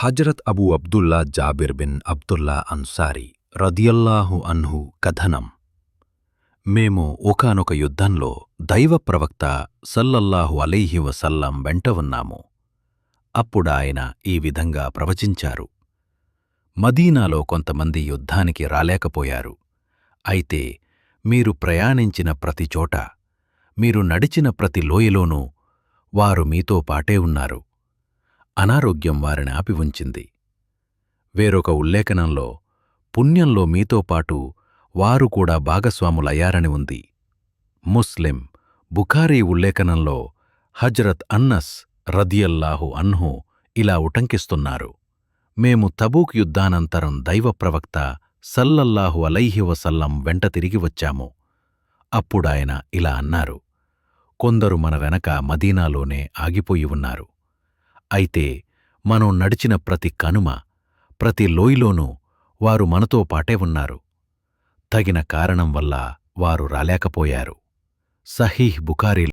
Hazrat Abu Abdullah Jabir bin Abdullah Ansari రదియల్లాహు అన్హు కథనం. మేము ఒకానొక యుద్ధంలో దైవ ప్రవక్త సల్లల్లాహు అలైహి వసల్లం వెంట ఉన్నాము. అప్పుడాయన ఈ విధంగా ప్రవచించారు. మదీనాలో కొంతమంది యుద్ధానికి రాలేకపోయారు. అయితే మీరు ప్రయాణించిన ప్రతిచోట మీరు నడిచిన ప్రతి లోయలోనూ వారు మీతో పాటే ఉన్నారు. అనారోగ్యం వారిని ఆపి ఉంచింది. వేరొక ఉల్లేఖనంలో పుణ్యంలో మీతో పాటు వారు కూడా భాగస్వాములయ్యారని ఉంది. ముస్లిం బుఖారీ ఉల్లేఖనంలో హజ్రత్ అన్నస్ రదియల్లాహు అన్హు ఇలా ఉటంకిస్తున్నారు. మేము తబూక్ యుద్ధానంతరం దైవప్రవక్త సల్లల్లాహు అలైహి వసల్లం వెంట తిరిగి వచ్చాము. అప్పుడాయన ఇలా అన్నారు. కొందరు మన వెనక మదీనాలోనే ఆగిపోయి ఉన్నారు. అయితే మనం నడిచిన ప్రతి కనుమ ప్రతి లోయలోనూ వారు మనతో పాటే ఉన్నారు. తగిన కారణం వల్ల వారు రాలేకపోయారు. సహీహ్ బుఖారీ